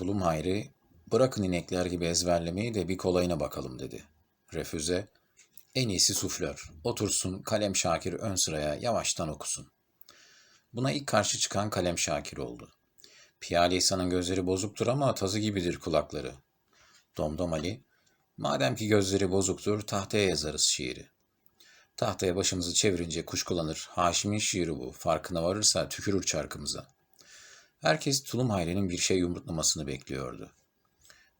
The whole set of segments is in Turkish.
Tulum Hayri, bırakın inekler gibi ezberlemeyi de bir kolayına bakalım dedi. Refüze, en iyisi suflör. Otursun kalem Şakir ön sıraya yavaştan okusun. Buna ilk karşı çıkan kalem Şakir oldu. Piyale İhsan'ın gözleri bozuktur ama tazı gibidir kulakları. Domdom Ali, madem ki gözleri bozuktur tahtaya yazarız şiiri. Tahtaya başımızı çevirince kuşkulanır. Haşim'in şiiri bu. Farkına varırsa tükürür çarkımıza. Herkes Tulum Hayri'nin bir şey yumurtlamasını bekliyordu.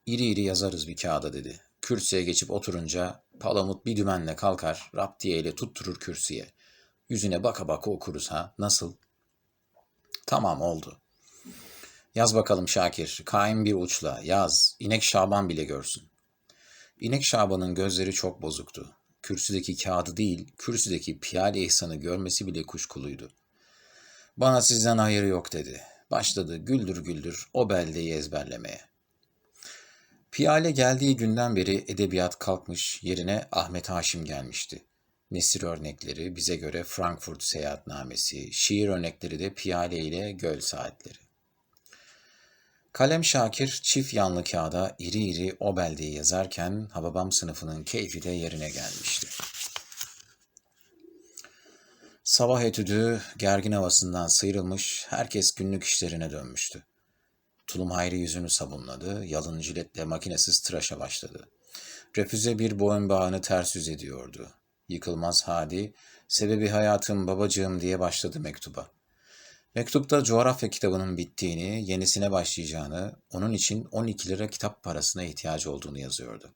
İri iri yazarız bir kağıda dedi. Kürsüye geçip oturunca Palamut bir dümenle kalkar, raptiye tutturur kürsüye. Yüzüne baka baka okuruz ha. Nasıl? Tamam oldu. Yaz bakalım Şakir. Kaim bir uçla. Yaz. İnek Şaban bile görsün. İnek Şaban'ın gözleri çok bozuktu. Kürsüdeki kağıdı değil, kürsüdeki piyade ihsanı görmesi bile kuşkuluydu. Bana sizden hayır yok dedi. Başladı güldür güldür o beldeyi ezberlemeye. Piyale geldiği günden beri edebiyat kalkmış, yerine Ahmet Haşim gelmişti. Nesir örnekleri bize göre Frankfurt seyahatnamesi, şiir örnekleri de Piyale ile göl saatleri. Kalem Şakir çift yanlı kağıda iri iri o beldeyi yazarken Hababam sınıfının keyfi de yerine gelmişti. Sabah etüdü gergin havasından sıyrılmış, herkes günlük işlerine dönmüştü. Tulum Hayri yüzünü sabunladı, yalın jiletle makinesiz tıraşa başladı. Refüze bir boyun bağını ters yüz ediyordu. Yıkılmaz Hadi, sebebi hayatım babacığım diye başladı mektuba. Mektupta coğrafya kitabının bittiğini, yenisine başlayacağını, onun için 12 lira kitap parasına ihtiyacı olduğunu yazıyordu.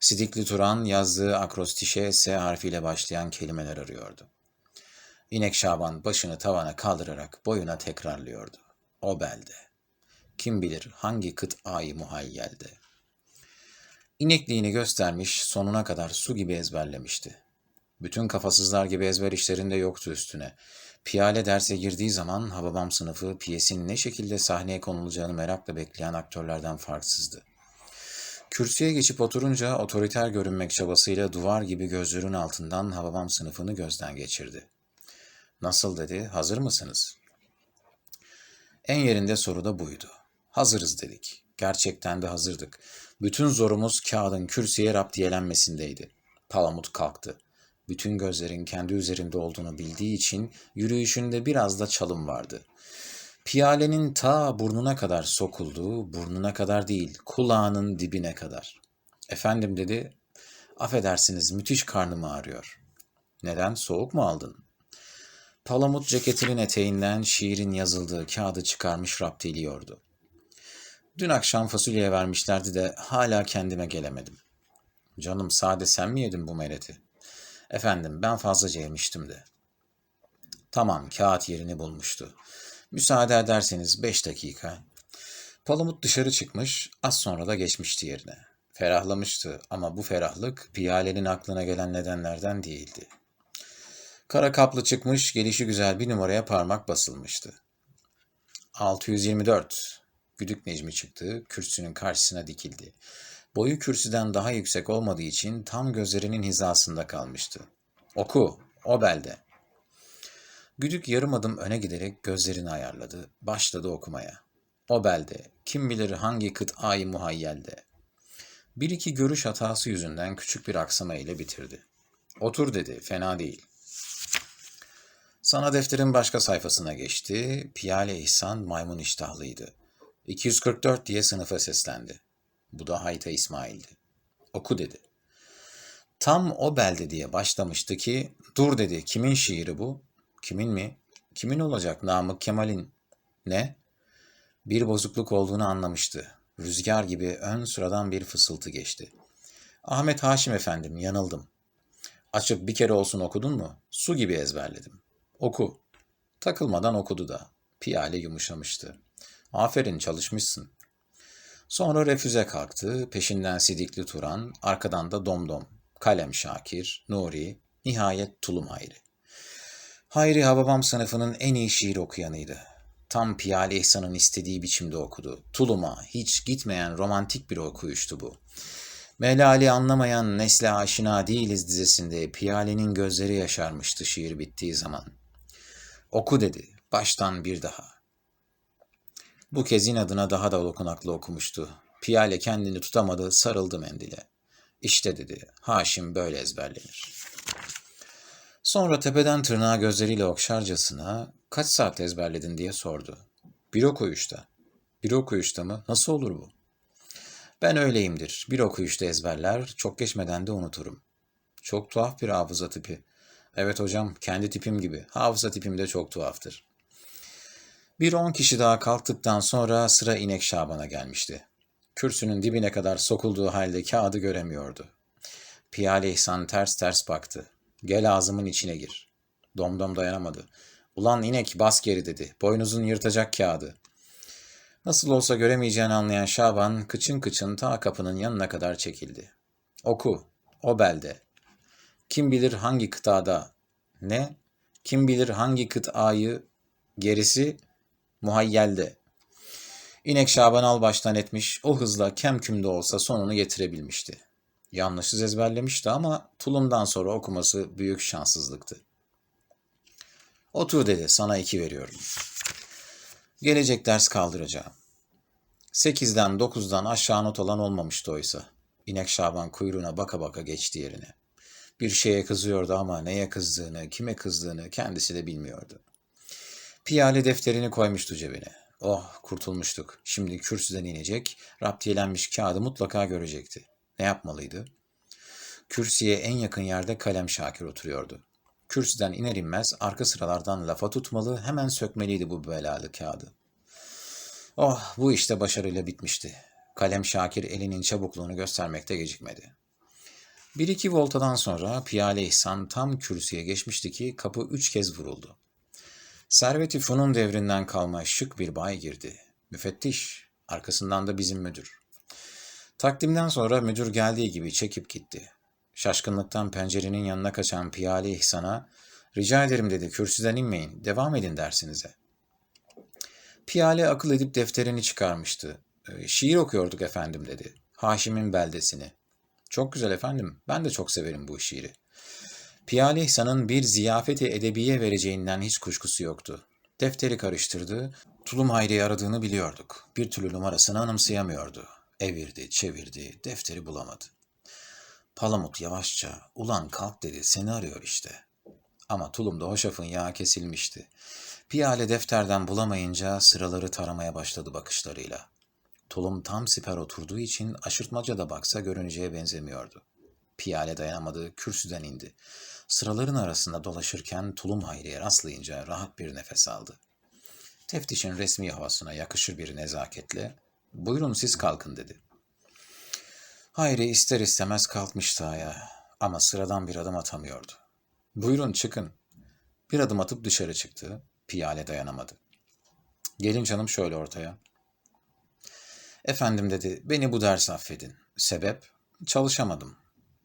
Sidikli Turan yazdığı akrostişe S harfiyle başlayan kelimeler arıyordu. İnek Şaban başını tavana kaldırarak boyuna tekrarlıyordu. O belde. Kim bilir hangi kıt ayı muhayyelde. İnekliğini göstermiş, sonuna kadar su gibi ezberlemişti. Bütün kafasızlar gibi ezber işlerinde yoktu üstüne. Piyale derse girdiği zaman Hababam sınıfı piyesin ne şekilde sahneye konulacağını merakla bekleyen aktörlerden farksızdı. Kürsüye geçip oturunca otoriter görünmek çabasıyla duvar gibi gözlerin altından Hababam sınıfını gözden geçirdi. Nasıl dedi, hazır mısınız? En yerinde soru da buydu. Hazırız dedik. Gerçekten de hazırdık. Bütün zorumuz kağıdın kürsüye raptiyelenmesindeydi. Palamut kalktı. Bütün gözlerin kendi üzerinde olduğunu bildiği için yürüyüşünde biraz da çalım vardı. Piyalenin ta burnuna kadar sokulduğu, burnuna kadar değil, kulağının dibine kadar. Efendim dedi, affedersiniz müthiş karnım ağrıyor. Neden, soğuk mu aldın? Palamut ceketinin eteğinden şiirin yazıldığı kağıdı çıkarmış rapteliyordu. Dün akşam fasulyeye vermişlerdi de hala kendime gelemedim. Canım sade sen mi yedin bu mereti? Efendim ben fazlaca yemiştim de. Tamam kağıt yerini bulmuştu. Müsaade ederseniz beş dakika. Palamut dışarı çıkmış, az sonra da geçmişti yerine. Ferahlamıştı ama bu ferahlık Piyale'nin aklına gelen nedenlerden değildi. Kara kaplı çıkmış, gelişi güzel bir numaraya parmak basılmıştı. 624. Güdük Necmi çıktı, kürsünün karşısına dikildi. Boyu kürsüden daha yüksek olmadığı için tam gözlerinin hizasında kalmıştı. Oku, o belde. Güdük yarım adım öne giderek gözlerini ayarladı. Başladı okumaya. O belde, kim bilir hangi kıt ay muhayyelde. Bir iki görüş hatası yüzünden küçük bir aksama ile bitirdi. Otur dedi, fena değil. Sana defterin başka sayfasına geçti. Piyale İhsan maymun iştahlıydı. 244 diye sınıfa seslendi. Bu da Hayta İsmail'di. Oku dedi. Tam o belde diye başlamıştı ki, dur dedi, kimin şiiri bu? Kimin mi? Kimin olacak Namık Kemal'in? Ne? Bir bozukluk olduğunu anlamıştı. Rüzgar gibi ön sıradan bir fısıltı geçti. Ahmet Haşim efendim, yanıldım. Açıp bir kere olsun okudun mu? Su gibi ezberledim. Oku. Takılmadan okudu da. Piyale yumuşamıştı. Aferin çalışmışsın. Sonra refüze kalktı, peşinden Sidikli Turan, arkadan da Domdom, Kalem Şakir, Nuri, nihayet Tulum Hayri. Hayri Hababam sınıfının en iyi şiir okuyanıydı. Tam Piyale İhsan'ın istediği biçimde okudu. Tulum'a hiç gitmeyen romantik bir okuyuştu bu. Melali anlamayan nesle aşina değiliz dizesinde Piyale'nin gözleri yaşarmıştı şiir bittiği zaman. Oku dedi, baştan bir daha. Bu kez inadına daha da dokunaklı okumuştu. Piyale kendini tutamadı, sarıldı mendile. İşte dedi, Haşim böyle ezberlenir. Sonra tepeden tırnağa gözleriyle okşarcasına kaç saat ezberledin diye sordu. Bir okuyuşta. Bir okuyuşta mı? Nasıl olur bu? Ben öyleyimdir. Bir okuyuşta ezberler, çok geçmeden de unuturum. Çok tuhaf bir hafıza tipi. Evet hocam, kendi tipim gibi. Hafıza tipim de çok tuhaftır. Bir on kişi daha kalktıktan sonra sıra inek Şaban'a gelmişti. Kürsünün dibine kadar sokulduğu halde kağıdı göremiyordu. Piyale İhsan ters ters baktı. Gel ağzımın içine gir. Domdom dayanamadı. Ulan inek bas geri dedi. Boynuzun yırtacak kağıdı. Nasıl olsa göremeyeceğini anlayan Şaban kıçın kıçın ta kapının yanına kadar çekildi. Oku. O belde. Kim bilir hangi kıtada. Ne? Kim bilir hangi kıtayı gerisi muhayyelde. İnek Şaban al baştan etmiş, o hızla kem kümde olsa sonunu getirebilmişti. Yanlışsız ezberlemişti ama tulumdan sonra okuması büyük şanssızlıktı. Otur dedi, sana iki veriyorum. Gelecek ders kaldıracağım. Sekizden dokuzdan aşağı not alan olmamıştı oysa. İnek Şaban kuyruğuna baka baka geçti yerine. Bir şeye kızıyordu ama neye kızdığını, kime kızdığını kendisi de bilmiyordu. Piyale defterini koymuştu cebine. Oh kurtulmuştuk. Şimdi kürsüden inecek, raptiyelenmiş kağıdı mutlaka görecekti. Ne yapmalıydı? Kürsüye en yakın yerde kalem Şakir oturuyordu. Kürsüden iner inmez arka sıralardan lafa tutmalı, hemen sökmeliydi bu belalı kağıdı. Oh bu işte başarıyla bitmişti. Kalem Şakir elinin çabukluğunu göstermekte gecikmedi. Bir iki voltadan sonra Piyale İhsan tam kürsüye geçmişti ki kapı üç kez vuruldu. Serveti Funun devrinden kalma şık bir bay girdi. Müfettiş, arkasından da bizim müdür. Takdimden sonra müdür geldiği gibi çekip gitti. Şaşkınlıktan pencerenin yanına kaçan Piyale İhsan'a, rica ederim dedi kürsüden inmeyin, devam edin dersinize. Piyale akıl edip defterini çıkarmıştı. "E, Şiir okuyorduk efendim dedi. Haşim'in beldesini. Çok güzel efendim, ben de çok severim bu şiiri. Piyale İhsan'ın bir ziyafeti edebiye vereceğinden hiç kuşkusu yoktu. Defteri karıştırdı, Tulum Hayri'yi aradığını biliyorduk. Bir türlü numarasını anımsayamıyordu. Evirdi, çevirdi, defteri bulamadı. Palamut yavaşça, ulan kalk dedi, seni arıyor işte. Ama tulumda hoşafın yağı kesilmişti. Piyale defterden bulamayınca sıraları taramaya başladı bakışlarıyla. Tulum tam siper oturduğu için aşırtmaca da baksa görüneceğe benzemiyordu. Piyale dayanamadı, kürsüden indi. Sıraların arasında dolaşırken Tulum Hayri'ye rastlayınca rahat bir nefes aldı. Teftişin resmi havasına yakışır bir nezaketle, buyurun siz kalkın dedi. Hayri ister istemez kalkmıştı ayağa ama sıradan bir adım atamıyordu. Buyurun çıkın. Bir adım atıp dışarı çıktı. Piyale dayanamadı. Gelin canım şöyle ortaya. Efendim dedi, beni bu ders affedin. Sebep? Çalışamadım.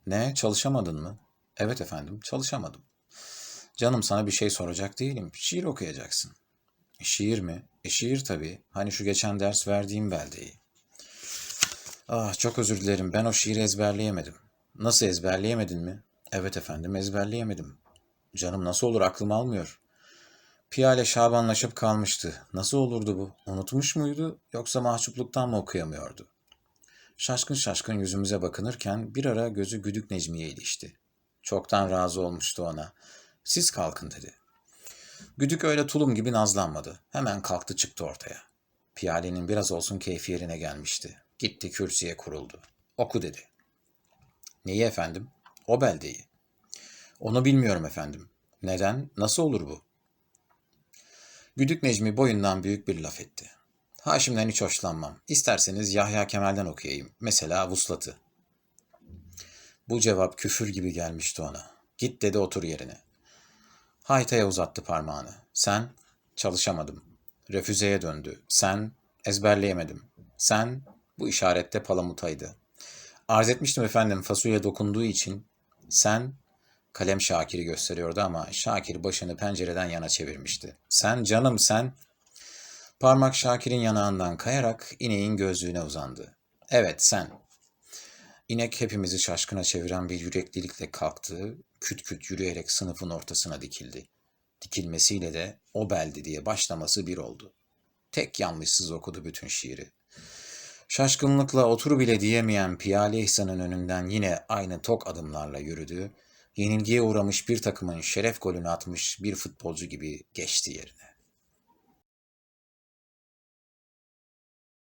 Ne, çalışamadın mı? Evet efendim, çalışamadım. Canım sana bir şey soracak değilim. Şiir okuyacaksın. E, şiir mi? E şiir tabii. Hani şu geçen ders verdiğim beldeyi. Ah çok özür dilerim. Ben o şiiri ezberleyemedim. Nasıl ezberleyemedin mi? Evet efendim ezberleyemedim. Canım nasıl olur aklım almıyor. Piyale şabanlaşıp kalmıştı. Nasıl olurdu bu? Unutmuş muydu yoksa mahcupluktan mı okuyamıyordu? Şaşkın şaşkın yüzümüze bakınırken bir ara gözü güdük Necmi'ye ilişti. Çoktan razı olmuştu ona. Siz kalkın dedi. Güdük öyle tulum gibi nazlanmadı. Hemen kalktı çıktı ortaya. Piyalenin biraz olsun keyfi yerine gelmişti. Gitti kürsüye kuruldu. Oku dedi. Neyi efendim? O beldeyi. Onu bilmiyorum efendim. Neden? Nasıl olur bu? Güdük Necmi boyundan büyük bir laf etti. Haşim'den hiç hoşlanmam. İsterseniz Yahya Kemal'den okuyayım. Mesela Vuslat'ı. Bu cevap küfür gibi gelmişti ona. Git dedi otur yerine. Hayta'ya uzattı parmağını. Sen? Çalışamadım. Refüzeye döndü. Sen? Ezberleyemedim. Sen? Bu işarette palamutaydı. Arz etmiştim efendim fasulye dokunduğu için. Sen? Kalem Şakir'i gösteriyordu ama Şakir başını pencereden yana çevirmişti. Sen canım sen. Parmak Şakir'in yanağından kayarak ineğin gözlüğüne uzandı. Evet sen. İnek hepimizi şaşkına çeviren bir yüreklilikle kalktı, küt küt yürüyerek sınıfın ortasına dikildi. Dikilmesiyle de o beldi diye başlaması bir oldu. Tek yanlışsız okudu bütün şiiri. Şaşkınlıkla otur bile diyemeyen Piyale İhsan'ın önünden yine aynı tok adımlarla yürüdü. Yenilgiye uğramış bir takımın şeref golünü atmış bir futbolcu gibi geçti yerine.